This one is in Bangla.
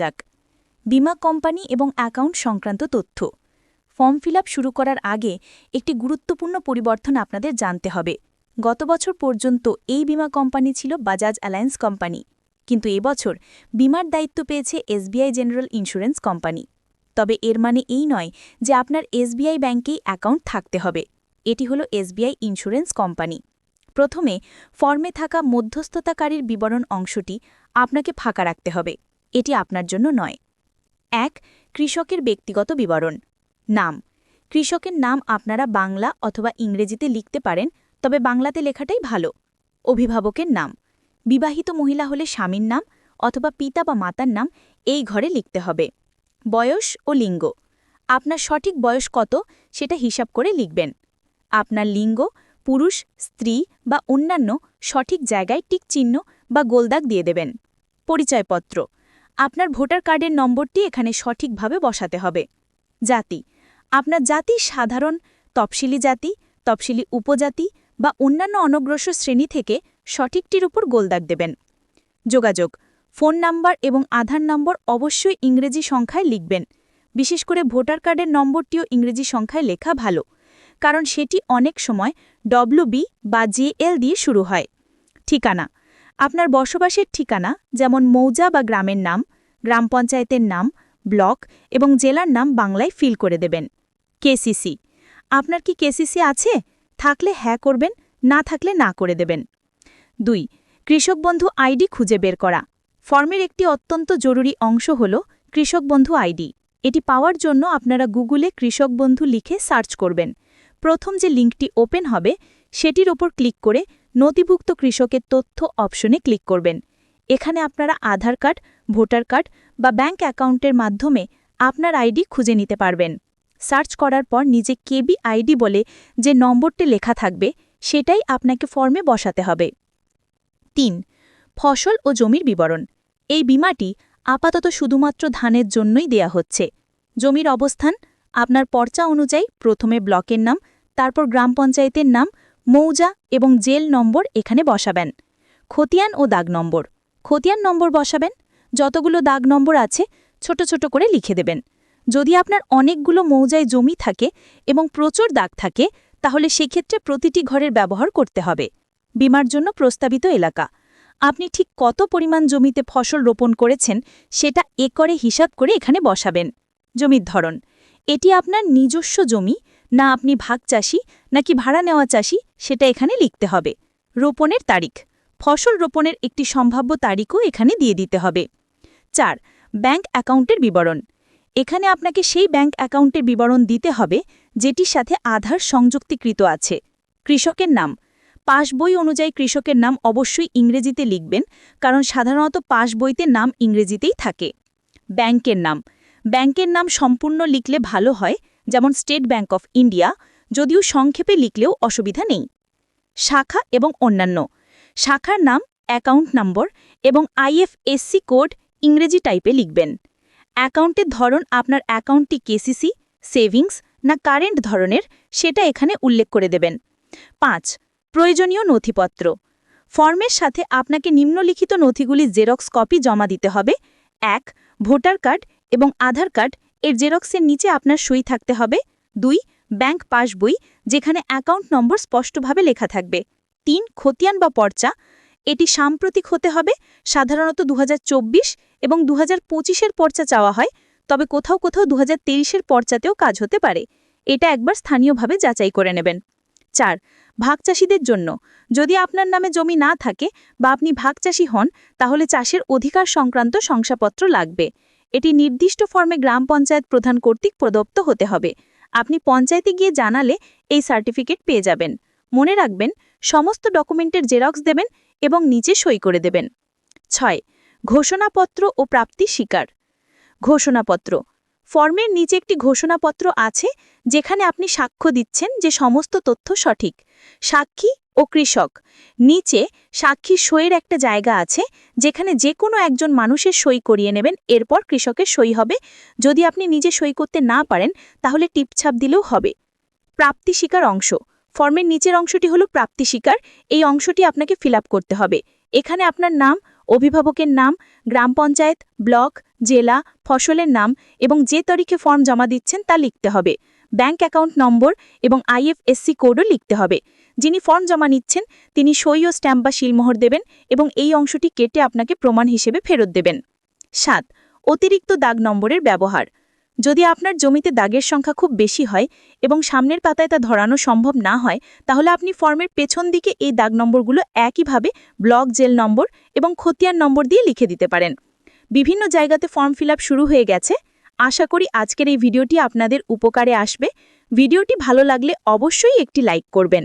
যাক বিমা কোম্পানি এবং অ্যাকাউন্ট সংক্রান্ত তথ্য। ফর্ম ফিল শুরু করার আগে একটি গুরুত্বপূর্ণ পরিবর্তন আপনাদের জানতে হবে। গত বছর পর্যন্ত এই বিমা কোম্পানি ছিল বাজাজ অ্যালায়েন্স কোম্পানি। কিন্তু এবছর বিমার দায়িত্ব পেয়েছে এসবিআই জেনারেল ইন্স্যুরেন্স কোম্পানি। তবে এর মানে এই নয় যে আপনার এসবিআই ব্যাংকেই অ্যাকাউন্ট থাকতে হবে। এটি হল এসবিআই ইন্স্যুরেন্স কোম্পানি। প্রথমে ফর্মে থাকা মধ্যস্থতাকারীর বিবরণ অংশটি আপনাকে ফাঁকা রাখতে হবে। এটি আপনার জন্য নয়। এক, কৃষকের ব্যক্তিগত বিবরণ। নাম। কৃষকের নাম আপনারা বাংলা অথবা ইংরেজিতে লিখতে পারেন, তবে বাংলাতে লেখাটাই ভালো। অভিভাবকের নাম। বিবাহিত মহিলা হলে স্বামীর নাম অথবা পিতা বা মাতার নাম এই ঘরে লিখতে হবে। বয়স ও লিঙ্গ। আপনার সঠিক বয়স কত সেটা হিসাব করে লিখবেন। আপনার লিঙ্গ, পুরুষ, স্ত্রী বা অন্যান্য সঠিক জায়গায় টিক চিহ্ন বা গোলদাগ দিয়ে দেবেন। পরিচয়পত্র। আপনার ভোটার কার্ডের নম্বরটি এখানে সঠিকভাবে বসাতে হবে। জাতি, আপনার জাতি সাধারণ, তফসিলি জাতি, তফসিলি উপজাতি বা অন্যান্য অনগ্রসর শ্রেণি থেকে সঠিকটির উপর গোলদাগ দেবেন। যোগাযোগ, ফোন নাম্বার এবং আধার নম্বর অবশ্যই ইংরেজি সংখ্যায় লিখবেন। বিশেষ করে ভোটার কার্ডের নম্বরটিও ইংরেজি সংখ্যায় লেখা ভালো, কারণ সেটি অনেক সময় ডব্লুবি বা জেএল দিয়ে শুরু হয়। ঠিকানা আপনার বসবাসের ঠিকানা, যেমন মৌজা বা গ্রামের নাম, গ্রাম পঞ্চায়েতের নাম, ব্লক এবং জেলার নাম বাংলায় ফিল করে দেবেন। কেসিসি আপনার কি কেসিসি আছে? থাকলে হ্যাঁ করবেন, না থাকলে না করে দেবেন। দুই, কৃষক বন্ধু আইডি খুঁজে বের করা। ফর্মের একটি অত্যন্ত জরুরি অংশ হল কৃষক বন্ধু আইডি। এটি পাওয়ার জন্য আপনারা গুগলে কৃষক বন্ধু লিখে সার্চ করবেন। প্রথম যে লিঙ্কটি ওপেন হবে, সেটির ওপর ক্লিক করে নথিভুক্ত কৃষকের তথ্য অপশনে ক্লিক করবেন। এখানে আপনারা আধার কার্ড, ভোটার কার্ড বা ব্যাঙ্ক অ্যাকাউন্টের মাধ্যমে আপনার আইডি খুঁজে নিতে পারবেন। সার্চ করার পর নিজে কেবি আইডি বলে যে নম্বরটি লেখা থাকবে, সেটাই আপনাকে ফর্মে বসাতে হবে। তিন, ফসল ও জমির বিবরণ। এই বিমাটি আপাতত শুধুমাত্র ধানের জন্যই দেয়া হচ্ছে। জমির অবস্থান, আপনার পর্চা অনুযায়ী প্রথমে ব্লকের নাম, তারপর গ্রাম পঞ্চায়েতের নাম মৌজা এবং জেল নম্বর এখানে বসাবেন। খতিয়ান ও দাগ নম্বর। খতিয়ান নম্বর বসাবেন। যতগুলো দাগ নম্বর আছে, ছোট ছোট করে লিখে দেবেন। যদি আপনার অনেকগুলো মৌজায় জমি থাকে এবং প্রচুর দাগ থাকে, তাহলে সেক্ষেত্রে প্রতিটি ঘরের ব্যবহার করতে হবে। বিমার জন্য প্রস্তাবিত এলাকা। আপনি ঠিক কত পরিমাণ জমিতে ফসল রোপণ করেছেন, সেটা একরে হিসাব করে এখানে বসাবেন। জমির ধরন। এটি আপনার নিজস্ব জমি না আপনি ভাগ চাষি, নাকি ভাড়া নেওয়া চাষি, সেটা এখানে লিখতে হবে। রোপণের তারিখ। ফসল রোপণের একটি সম্ভাব্য তারিখও এখানে দিয়ে দিতে হবে। চার, ব্যাংক অ্যাকাউন্টের বিবরণ। এখানে আপনাকে সেই ব্যাংক অ্যাকাউন্টের বিবরণ দিতে হবে, যেটির সাথে আধার সংযুক্তিকৃত আছে। কৃষকের নাম। পাশ বই অনুযায়ী কৃষকের নাম অবশ্যই ইংরেজিতে লিখবেন, কারণ সাধারণত পাশ বইতে নাম ইংরেজিতেই থাকে। ব্যাংকের নাম। ব্যাংকের নাম সম্পূর্ণ লিখলে ভালো হয় যেমন স্টেট ব্যাংক অফ ইন্ডিয়া, যদিও সংক্ষেপে লিখলেও অসুবিধা নেই। শাখা এবং অন্যান্য। শাখার নাম, অ্যাকাউন্ট নম্বর এবং আইএফএসসি কোড ইংরেজি টাইপে লিখবেন। অ্যাকাউন্টের ধরন আপনার অ্যাকাউন্টটি কেসিসি, সেভিংস না কারেন্ট ধরনের সেটা এখানে উল্লেখ করে দেবেন। পাঁচ, প্রয়োজনীয় নথিপত্র। ফর্মের সাথে আপনাকে নিম্নলিখিত নথিগুলি জেরক্স কপি জমা দিতে হবে। এক, ভোটার কার্ড এবং আধার কার্ড এর জেরক্সের নিচে আপনার সই থাকতে হবে। দুই, ব্যাংক পাসবই যেখানে অ্যাকাউন্ট নম্বর স্পষ্টভাবে লেখা থাকবে। তিন, খতিয়ান বা পর্চা। এটি সাম্প্রতিক হতে হবে, সাধারণত দুহাজার চব্বিশ এবং দু হাজার পর্চা চাওয়া হয়, তবে কোথাও কোথাও দু হাজার পর্চাতেও কাজ হতে পারে। এটা একবার স্থানীয়ভাবে যাচাই করে নেবেন। চার ভাগ ভাগচাষীদের জন্য। যদি আপনার নামে জমি না থাকে বা আপনি ভাগ ভাগচাষী হন, তাহলে চাষের অধিকার সংক্রান্ত শংসাপত্র লাগবে। এটি নির্দিষ্ট ফর্মে গ্রাম পঞ্চায়েত প্রধান কর্তৃক প্রদত্ত হতে হবে। আপনি পঞ্চায়েতে গিয়ে জানালে এই সার্টিফিকেট পেয়ে যাবেন। মনে রাখবেন, সমস্ত ডকুমেন্টের জেরক্স দেবেন এবং নিচে সই করে দেবেন। ছয়, ঘোষণাপত্র ও প্রাপ্তি স্বীকার। ঘোষণাপত্র। ফর্মের নিচে একটি ঘোষণাপত্র আছে, যেখানে আপনি সাক্ষ্য দিচ্ছেন যে সমস্ত তথ্য সঠিক। সাক্ষী ও কৃষক। নিচে সাক্ষী সইয়ের একটা জায়গা আছে, যেখানে যে কোনো একজন মানুষের সই করিয়ে নেবেন, এরপর কৃষকের সই হবে। যদি আপনি নিজে সই করতে না পারেন, তাহলে টিপছাপ দিলেও হবে। প্রাপ্তি শিকার অংশ। ফর্মের নিচের অংশটি হলো প্রাপ্তি শিকার। এই অংশটি আপনাকে ফিল করতে হবে। এখানে আপনার নাম, অভিভাবকের নাম, গ্রাম পঞ্চায়েত, ব্লক, জেলা, ফসলের নাম এবং যে তারিখে ফর্ম জমা দিচ্ছেন তা লিখতে হবে। ব্যাংক অ্যাকাউন্ট নম্বর এবং আইএফএসসি কোডও লিখতে হবে। যিনি ফর্ম জমা নিচ্ছেন, তিনি সই ও স্ট্যাম্প বা শিলমোহর দেবেন এবং এই অংশটি কেটে আপনাকে প্রমাণ হিসেবে ফেরত দেবেন। সাত, অতিরিক্ত দাগ নম্বরের ব্যবহার। যদি আপনার জমিতে দাগের সংখ্যা খুব বেশি হয় এবং সামনের পাতায় তা ধরানো সম্ভব না হয়, তাহলে আপনি ফর্মের পেছন দিকে এই দাগ নম্বরগুলো একইভাবে ব্লক, জেল নম্বর এবং খতিয়ান নম্বর দিয়ে লিখে দিতে পারেন। বিভিন্ন জায়গাতে ফর্ম ফিল শুরু হয়ে গেছে। আশা করি আজকের এই ভিডিওটি আপনাদের উপকারে আসবে। ভিডিওটি ভালো লাগলে অবশ্যই একটি লাইক করবেন।